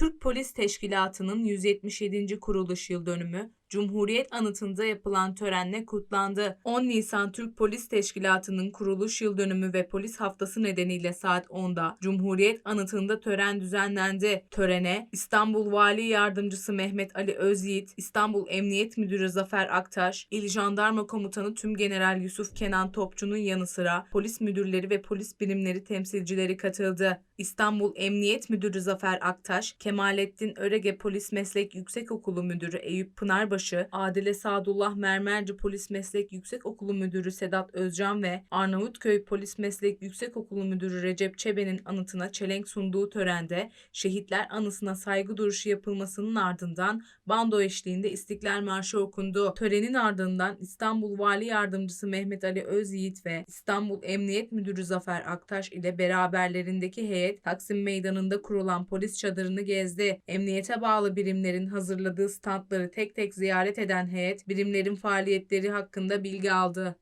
Türk Polis Teşkilatı'nın 177. kuruluş yıl dönümü Cumhuriyet Anıtı'nda yapılan törenle kutlandı. 10 Nisan Türk Polis Teşkilatı'nın kuruluş yıl dönümü ve polis haftası nedeniyle saat 10'da Cumhuriyet Anıtı'nda tören düzenlendi. Törene İstanbul Vali Yardımcısı Mehmet Ali Özyiğit, İstanbul Emniyet Müdürü Zafer Aktaş, İl Jandarma Komutanı Tümgeneral Yusuf Kenan Topçu'nun yanı sıra polis müdürleri ve polis birimleri temsilcileri katıldı. İstanbul Emniyet Müdürü Zafer Aktaş, Kemalettin Örege Polis Meslek Yüksekokulu Müdürü Eyüp Pınarbaşı, Adile Sadullah Mermerci Polis Meslek Yüksekokulu Müdürü Sedat Özcan ve Arnavutköy Polis Meslek Yüksekokulu Müdürü Recep Çebe'nin anıtına çelenk sunduğu törende şehitler anısına saygı duruşu yapılmasının ardından bando eşliğinde İstiklal Marşı okundu. Törenin ardından İstanbul Vali Yardımcısı Mehmet Ali Özyiğit ve İstanbul Emniyet Müdürü Zafer Aktaş ile beraberlerindeki heyet Taksim Meydanı'nda kurulan polis çadırını gezdi. Emniyete bağlı birimlerin hazırladığı standları tek tek ziyaret eden heyet birimlerin faaliyetleri hakkında bilgi aldı.